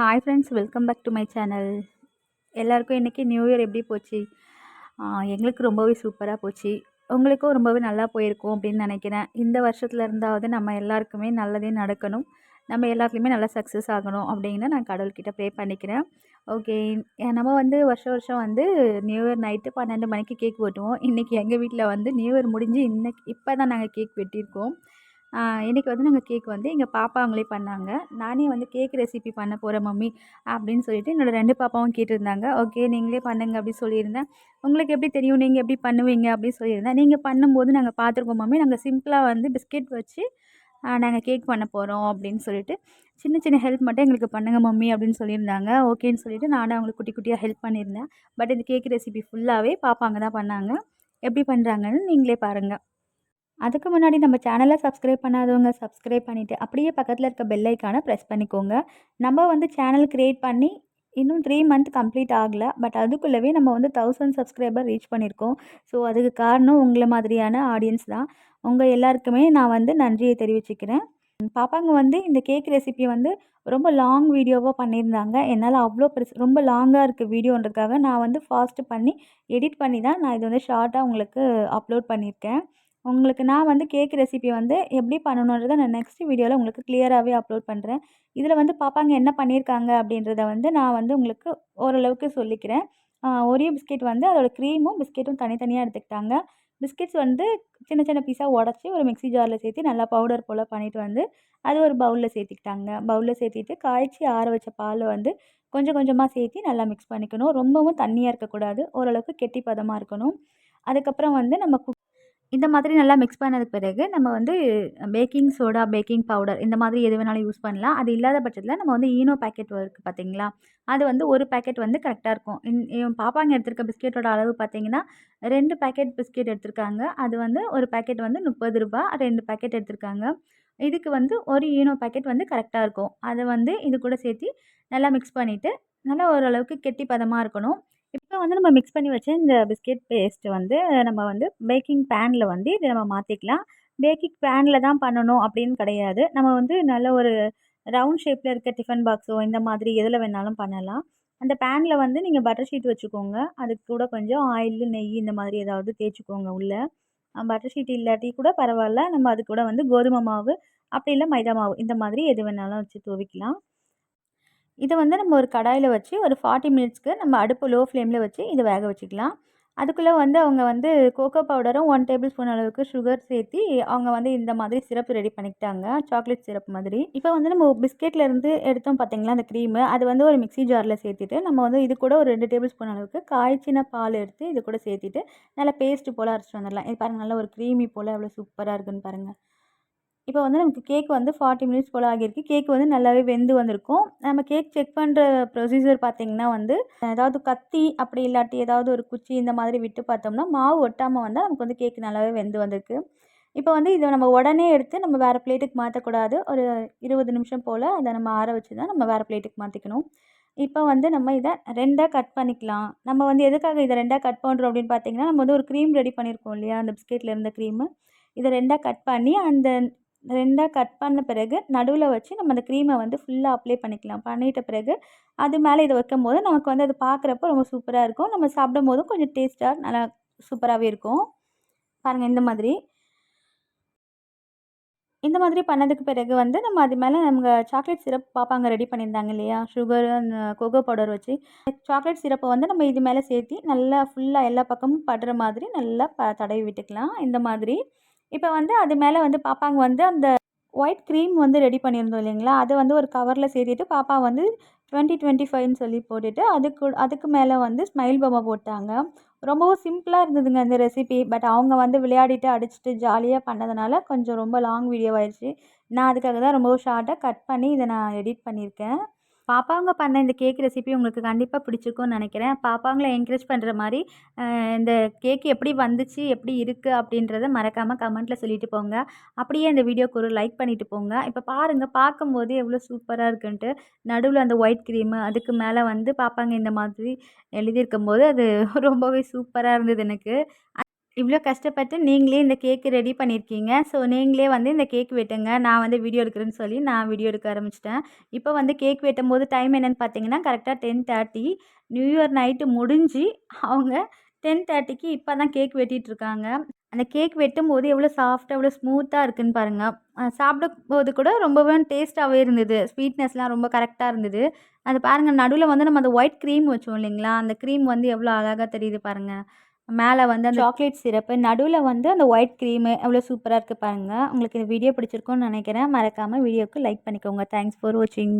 Hi friends welcome back to my channel எல்லாருக்கும் இன்றைக்கி new year எப்படி போச்சு? எங்களுக்கு ரொம்பவே சூப்பராக போச்சு. உங்களுக்கும் ரொம்பவே நல்லா போயிருக்கும் அப்படின்னு நினைக்கிறேன். இந்த வருஷத்துல இருந்தாவது நம்ம எல்லாருக்குமே நல்லதே நடக்கணும். நம்ம எல்லாத்துலேயுமே நல்லா சக்ஸஸ் ஆகணும் அப்படின்னு நான் கடவுள்கிட்ட ப்ரே பண்ணிக்கிறேன். ஓகே நம்ம வந்து வருஷம் வருஷம் வந்து நியூ இயர் நைட்டு பன்னெண்டு மணிக்கு கேக் வெட்டுவோம். இன்றைக்கி எங்கள் வீட்டில் வந்து நியூ இயர் முடிஞ்சு இன்னைக்கு இப்போ தான் நாங்கள் கேக் வெட்டியிருக்கோம். இன்றைக்கி வந்து நாங்கள் கேக் வந்து எங்கள் பாப்பா அவங்களே பண்ணாங்க. நானே வந்து கேக் ரெசிபி பண்ண போகிறேன் மம்மி அப்படின்னு சொல்லிட்டு என்னோடய ரெண்டு பாப்பாவும் கேட்டிருந்தாங்க. ஓகே நீங்களே பண்ணுங்க அப்படின்னு சொல்லியிருந்தேன். உங்களுக்கு எப்படி தெரியும்? நீங்கள் எப்படி பண்ணுவீங்க? அப்படின்னு சொல்லியிருந்தேன். நீங்கள் பண்ணும்போது நாங்கள் பார்த்துருக்கோம் மம்மி. நாங்கள் சிம்பிளாக வந்து பிஸ்கெட் வச்சு நாங்கள் கேக் பண்ண போகிறோம் அப்படின்னு சொல்லிட்டு சின்ன சின்ன ஹெல்ப் மட்டும் எங்களுக்கு பண்ணுங்கள் மம்மி அப்படின்னு சொல்லியிருந்தாங்க. ஓகேன்னு சொல்லிட்டு நானும் அவங்களுக்கு குட்டி குட்டியாக ஹெல்ப் பண்ணியிருந்தேன். பட் இந்த கேக் ரெசிபி ஃபுல்லாகவே பாப்பாங்க தான் பண்ணாங்க. எப்படி பண்ணுறாங்கன்னு நீங்களே பாருங்கள் அதுக்கு முன்னாடி நம்ம சேனலை சப்ஸ்கிரைப் பண்ணாதவங்க சப்ஸ்கிரைப் பண்ணிவிட்டு அப்படியே பக்கத்தில் இருக்க பெல்லைக்கான ப்ரெஸ் பண்ணிக்கோங்க. நம்ம வந்து சேனல் க்ரியேட் பண்ணி இன்னும் த்ரீ மந்த் கம்ப்ளீட் ஆகலை பட் அதுக்குள்ளவே நம்ம வந்து தௌசண்ட் சப்ஸ்கிரைபர் ரீச் பண்ணியிருக்கோம் ஸோ அதுக்கு காரணம் உங்களை மாதிரியான ஆடியன்ஸ் தான். உங்கள் எல்லாருக்குமே நான் வந்து நன்றியை தெரிவிச்சுக்கிறேன். பாப்பாங்க வந்து இந்த கேக் ரெசிபி வந்து ரொம்ப லாங் வீடியோவாக பண்ணியிருந்தாங்க. என்னால் அவ்வளோ பெருசு ரொம்ப லாங்காக இருக்குது வீடியோன்றதுக்காக நான் வந்து ஃபாஸ்ட்டு பண்ணி எடிட் பண்ணி தான் நான் இது வந்து ஷார்ட்டாக உங்களுக்கு அப்லோட் பண்ணியிருக்கேன். உங்களுக்கு நான் வந்து கேக் ரெசிபி வந்து எப்படி பண்ணணுன்றதை நான் நெக்ஸ்ட் வீடியோவில் உங்களுக்கு கிளியராகவே அப்லோட் பண்ணுறேன் இதில் வந்து பாப்பாங்க என்ன பண்ணியிருக்காங்க அப்படின்றத வந்து நான் வந்து உங்களுக்கு ஓரளவுக்கு சொல்லிக்கிறேன். ஒரியோ பிஸ்கெட் வந்து அதோடய க்ரீமும் பிஸ்கெட்டும் தனித்தனியாக எடுத்துக்கிட்டாங்க. பிஸ்கெட்ஸ் வந்து சின்ன சின்ன பீஸாக உடச்சி ஒரு மிக்ஸி ஜாரில் சேர்த்து நல்லா பவுடர் போல் பண்ணிவிட்டு வந்து அது ஒரு பவுலில் சேர்த்துக்கிட்டாங்க. பவுலில் சேர்த்திட்டு காய்ச்சி ஆற வச்ச பாலை வந்து கொஞ்சம் கொஞ்சமாக சேர்த்து நல்லா மிக்ஸ் பண்ணிக்கணும். ரொம்பவும் தண்ணியாக இருக்கக்கூடாது. ஓரளவுக்கு கெட்டி பதமாக இருக்கணும். அதுக்கப்புறம் வந்து நம்ம குக் இந்த மாதிரி நல்லா மிக்ஸ் பண்ணதுக்கு பிறகு நம்ம வந்து பேக்கிங் சோடா பேக்கிங் பவுடர் இந்த மாதிரி எது வேணாலும் யூஸ் பண்ணலாம். அது இல்லாத பட்சத்தில் நம்ம வந்து ஈனோ பேக்கெட் இருக்குது பார்த்தீங்களா அது வந்து ஒரு பேக்கெட் வந்து கரெக்டாக இருக்கும். இன் பாப்பாங்க எடுத்திருக்க பிஸ்கெட்டோட அளவு பார்த்தீங்கன்னா ரெண்டு பேக்கெட் பிஸ்கெட் எடுத்திருக்காங்க. அது வந்து ஒரு பேக்கெட் வந்து முப்பது ரூபா ரெண்டு பேக்கெட் எடுத்திருக்காங்க. இதுக்கு வந்து ஒரு ஈனோ பேக்கெட் வந்து கரெக்டாக இருக்கும். அதை வந்து இது கூட சேர்த்து நல்லா மிக்ஸ் பண்ணிவிட்டு நல்லா ஓரளவுக்கு கெட்டி பதமாக இருக்கணும். இப்போ வந்து நம்ம மிக்ஸ் பண்ணி வச்ச இந்த பிஸ்கெட் பேஸ்ட்டு வந்து நம்ம வந்து பேக்கிங் பேனில் வந்து இதை நம்ம மாற்றிக்கலாம் பேக்கிங் பேனில் தான் பண்ணணும் அப்படின்னு கிடையாது. நம்ம வந்து நல்ல ஒரு ரவுண்ட் ஷேப்பில் இருக்க டிஃபன் பாக்ஸோ இந்த மாதிரி எதில் வேணாலும் பண்ணலாம். அந்த பேனில் வந்து நீங்கள் பட்டர் ஷீட் வச்சுக்கோங்க. அதுக்கு கூட கொஞ்சம் ஆயில் நெய் இந்த மாதிரி ஏதாவது தேய்ச்சிக்கோங்க உள்ளே. பட்டர் ஷீட் இல்லாட்டி கூட பரவாயில்ல. நம்ம அது கூட வந்து கோதுமை மாவு அப்படி இல்லை மைதா மாவு இந்த மாதிரி எது வேணாலும் வச்சு துவைக்கலாம் இதை வந்து நம்ம ஒரு கடாயில் வச்சு ஒரு ஃபார்ட்டி மினிட்ஸ்க்கு நம்ம அடுப்பு லோ ஃப்ளேமில் வச்சு இதை வேக வச்சுக்கலாம். அதுக்குள்ளே வந்து அவங்க வந்து கோகோ பவுடரும் ஒன் டேபிள் ஸ்பூன் அளவுக்கு சுகர் சேர்த்து அவங்க வந்து இந்த மாதிரி சிரப் ரெடி பண்ணிக்கிட்டாங்க. சாக்லேட் சிரப் மாதிரி. இப்போ வந்து நம்ம பிஸ்கெட்லேருந்து எடுத்தோம் பார்த்தீங்களா அந்த க்ரீமு அது வந்து ஒரு மிக்ஸி ஜாரில் சேர்த்துட்டு நம்ம வந்து இது கூட ஒரு ரெண்டு டேபிள் ஸ்பூன் அளவுக்கு காய்ச்சின பால் எடுத்து இது கூட சேர்த்துட்டு நல்லா பேஸ்ட்டு போல் அரைச்சிட்டு வந்துடலாம். இது பாருங்கள் நல்லா ஒரு க்ரீமி போல் எவ்வளோ சூப்பராக இருக்குன்னு பாருங்கள் இப்போ வந்து நமக்கு கேக் வந்து ஃபார்ட்டி மினிட்ஸ் போல் ஆகியிருக்கு. கேக் வந்து நல்லாவே வெந்து வந்திருக்கும். நம்ம கேக் செக் பண்ணுற ப்ரொசீஜர் பார்த்திங்கன்னா வந்து ஏதாவது கத்தி அப்படி இல்லாட்டி ஏதாவது ஒரு குச்சி இந்த மாதிரி விட்டு பார்த்தோம்னா மாவு ஒட்டாமல் வந்தால் நமக்கு வந்து கேக் நல்லாவே வெந்து வந்திருக்கு. இப்போ வந்து இதை நம்ம உடனே எடுத்து நம்ம வேறு பிளேட்டுக்கு மாற்றக்கூடாது ஒரு இருபது நிமிஷம் போல் அதை நம்ம ஆற வச்சு தான் நம்ம வேறு பிளேட்டுக்கு மாற்றிக்கணும் இப்போ வந்து நம்ம இதை ரெண்டாக கட் பண்ணிக்கலாம். நம்ம வந்து எதுக்காக இதை ரெண்டாக கட் பண்ணுறோம் அப்படின்னு பார்த்தீங்கன்னா நம்ம வந்து ஒரு க்ரீம் ரெடி பண்ணியிருக்கோம் இல்லையா? அந்த பிஸ்கெட்டில் இருந்த க்ரீமு இதை ரெண்டாக கட் பண்ணி அந்த ரெண்டாக கட் பண்ண பிறகு நடுவில் வச்சு நம்ம அந்த க்ரீமை வந்து ஃபுல்லாக அப்ளை பண்ணிக்கலாம். பண்ணிட்ட பிறகு அது மேலே இதை வைக்கும் போது நமக்கு வந்து அது பார்க்குறப்ப ரொம்ப சூப்பராக இருக்கும். நம்ம சாப்பிடும் போதும் கொஞ்சம் டேஸ்ட்டாக நல்லா சூப்பராகவே இருக்கும். பாருங்கள் இந்த மாதிரி. இந்த மாதிரி பண்ணதுக்கு பிறகு வந்து நம்ம அது மேலே நம்ம சாக்லேட் சிரப் பாப்பாங்க ரெடி பண்ணியிருந்தாங்க இல்லையா? சுகர் அந்த கோகோ பவுடர் வச்சு. சாக்லேட் சிரப்பை வந்து நம்ம இது மேலே சேர்த்து நல்லா ஃபுல்லாக எல்லா பக்கமும் படுற மாதிரி நல்லா ப தடவி விட்டுக்கலாம். இந்த மாதிரி. இப்போ வந்து அது மேலே வந்து பாப்பாங்க வந்து அந்த ஒயிட் க்ரீம் வந்து ரெடி பண்ணியிருந்தோம் இல்லைங்களா? அதை வந்து ஒரு கவரில் சேர்த்துட்டு பாப்பா வந்து டுவெண்ட்டி டுவெண்ட்டி ஃபைவ்னு சொல்லி போட்டுட்டு அதுக்கு அதுக்கு மேலே வந்து ஸ்மைல் பொம்மை போட்டாங்க. ரொம்பவும் சிம்பிளாக இருந்ததுங்க இந்த ரெசிபி பட் அவங்க வந்து விளையாடிட்டு அடிச்சுட்டு ஜாலியாக பண்ணதுனால கொஞ்சம் ரொம்ப லாங் வீடியோவாயிடுச்சு நான் அதுக்காக தான் ரொம்பவும் ஷார்ட்டாக கட் பண்ணி இதை நான் எடிட் பண்ணியிருக்கேன். பாப்பாங்க பண்ண இந்த கேக் ரெசிபி உங்களுக்கு கண்டிப்பாக பிடிச்சிருக்கும்னு நினைக்கிறேன். பாப்பாங்களை என்கரேஜ் பண்ணுற மாதிரி இந்த கேக் எப்படி வந்துச்சு எப்படி இருக்குது அப்படின்றத மறக்காமல் கமெண்ட்டில் சொல்லிட்டு போங்க. அப்படியே இந்த வீடியோக்கு ஒரு லைக் பண்ணிவிட்டு போங்க. இப்போ பாருங்கள் பார்க்கும்போது எவ்வளோ சூப்பராக இருக்குன்ட்டு. நடுவில் அந்த ஒயிட் க்ரீமு அதுக்கு மேலே வந்து பாப்பாங்க இந்த மாதிரி எழுதியிருக்கும் போது அது ரொம்பவே சூப்பராக இருந்தது எனக்கு. இவ்வளோ கஷ்டப்பட்டு நீங்களே இந்த கேக்கு ரெடி பண்ணியிருக்கீங்க ஸோ நீங்களே வந்து இந்த கேக் வெட்டுங்க. நான் வந்து வீடியோ எடுக்கிறேன்னு சொல்லி நான் வீடியோ எடுக்க ஆரம்பிச்சிட்டேன். இப்போ வந்து கேக் வெட்டும் போது டைம் என்னென்னு பார்த்தீங்கன்னா கரெக்டாக ten thirty new year night முடிஞ்சு அவங்க டென் தேர்ட்டிக்கு இப்போ தான் கேக் வெட்டிகிட்ருக்காங்க அந்த கேக் வெட்டும்போது எவ்வளோ சாஃப்டாக எவ்வளோ ஸ்மூத்தாக இருக்குதுன்னு பாருங்கள் சாப்பிடும்போது கூட ரொம்பவே டேஸ்ட்டாகவே இருந்தது. ஸ்வீட்னஸ்லாம் ரொம்ப கரெக்டாக இருந்தது. அது பாருங்கள் நடுவில் வந்து நம்ம அந்த ஒயிட் க்ரீம் வச்சோம் இல்லைங்களா? அந்த க்ரீம் வந்து எவ்வளோ அழகாக தெரியுது பாருங்கள் மேலே வந்து அந்த சாக்லேட் சிரப்பு நடுவில் வந்து அந்த ஒயிட் க்ரீமு எவ்வளோ சூப்பராக இருக்குது பாருங்கள் உங்களுக்கு இந்த வீடியோ பிடிச்சிருக்கும்னு நினைக்கிறேன். மறக்காமல் வீடியோவுக்கு லைக் பண்ணிக்கோங்க. தேங்க்ஸ் ஃபார் வாட்சிங்